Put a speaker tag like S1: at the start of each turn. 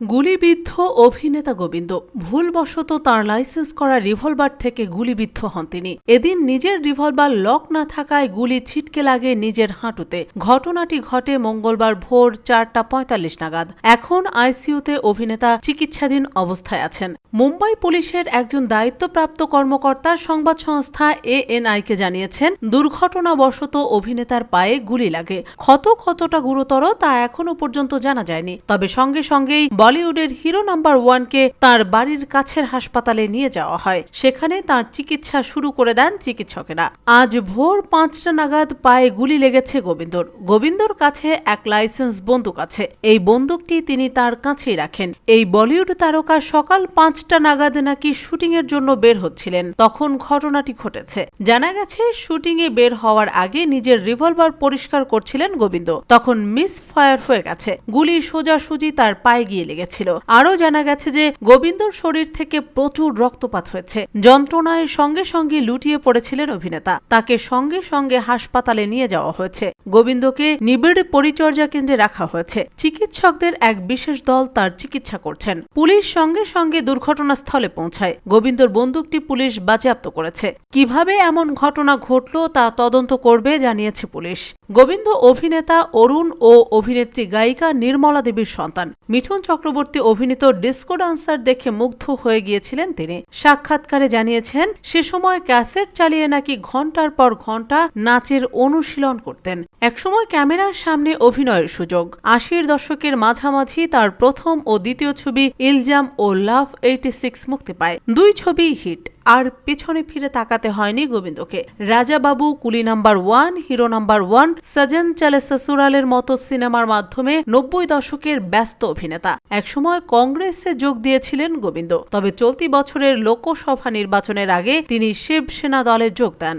S1: গুলিবিদ্ধ অভিনেতা গোবিন্দ ভুলবশত তার লাইসেন্স করা রিভলভার থেকে গুলিবিদ্ধ হন তিনি। এদিন নিজের রিভলভার লক না থাকায় গুলি ছিটকে লাগে নিজের হাঁটুতে। ঘটনাটি ঘটে মঙ্গলবার ভোর চারটা পঁয়তাল্লিশ নাগাদ। এখন আইসিইউতে অভিনেতা চিকিৎসাধীন অবস্থায় আছেন। মুম্বাই পুলিশের একজন দায়িত্বপ্রাপ্ত কর্মকর্তা সংবাদ সংস্থা এএনআইকে জানিয়েছেন, দুর্ঘটনাবশত অভিনেতার পায়ে গুলি লাগে। ক্ষত কতটা গুরুতর তা এখনও পর্যন্ত জানা যায়নি। তবে সঙ্গে সঙ্গেই বলিউডের হিরো নাম্বার ওয়ানকে তার বাড়ির কাছের হাসপাতালে নিয়ে যাওয়া হয়। সেখানে তার চিকিৎসা শুরু করে দেন চিকিৎসকেরা। আজ ভোর পাঁচটা নাগাদ পায়ে গুলি লেগেছে গোবিন্দর। গোবিন্দর কাছে এক লাইসেন্স বন্দুক আছে। এই বন্দুকটি তিনি তার কাছেই রাখেন। এই বলিউড তারকা সকাল পাঁচটা নাগাদ নাকি শুটিং এর জন্য বের হচ্ছিলেন। তখন ঘটনাটি ঘটেছে। জানা গেছে শুটিং এ বের হওয়ার আগে নিজের রিভলভার পরিষ্কার করছিলেন গোবিন্দ। তখন মিস ফায়ার হয়ে গেছে। গুলি সোজাসুজি তার পায়ে গিয়ে লেগেছিল। আরও জানা গেছে যে, গোবিন্দর শরীর থেকে প্রচুর রক্তপাত হয়েছে। যন্ত্রণায় সঙ্গে সঙ্গে লুটিয়ে পড়েছিলেন অভিনেতা। তাকে সঙ্গে সঙ্গে হাসপাতালে নিয়ে যাওয়া হয়েছে। গোবিন্দকে নিবিড় পরিচর্যা কেন্দ্রে রাখা হয়েছে। চিকিৎসকদের এক বিশেষ দল তার চিকিৎসা করছেন। পুলিশ সঙ্গে সঙ্গে দুর্ঘটনাস্থলে পৌঁছায়। গোবিন্দর বন্দুকটি পুলিশ বাজেয়াপ্ত করেছে। কীভাবে এমন ঘটনা ঘটল তা তদন্ত করবে জানিয়েছে পুলিশ। গোবিন্দ অভিনেতা অরুণ ও অভিনেত্রী গায়িকা নির্মলা দেবীর সন্তান। মিঠুন চক্রবর্তী অভিনীত ডিস্কো ডান্সার দেখে মুগ্ধ হয়ে গিয়েছিলেন তিনি। সাক্ষাৎকারে জানিয়েছেন, সে সময় ক্যাসেট চালিয়ে নাকি ঘণ্টার পর ঘণ্টা নাচের অনুশীলন করতেন। একসময় ক্যামেরার সামনে অভিনয়ের সুযোগ। আশির দশকের মাঝামাঝি তার প্রথম ও দ্বিতীয় ছবি ইলজাম ও লাভ এইটি সিক্স মুক্তি পায়। দুই ছবি হিট। আর পেছনে ফিরে তাকাতে হয়নি গোবিন্দকে। Raja Babu coolie number one, hero number one, Sajan Chale সসুরালের মতো সিনেমার মাধ্যমে নব্বই দশকের ব্যস্ত অভিনেতা। একসময় কংগ্রেসে যোগ দিয়েছিলেন গোবিন্দ। তবে চলতি বছরের লোকসভা নির্বাচনের আগে তিনি শিবসেনা দলে যোগ দেন।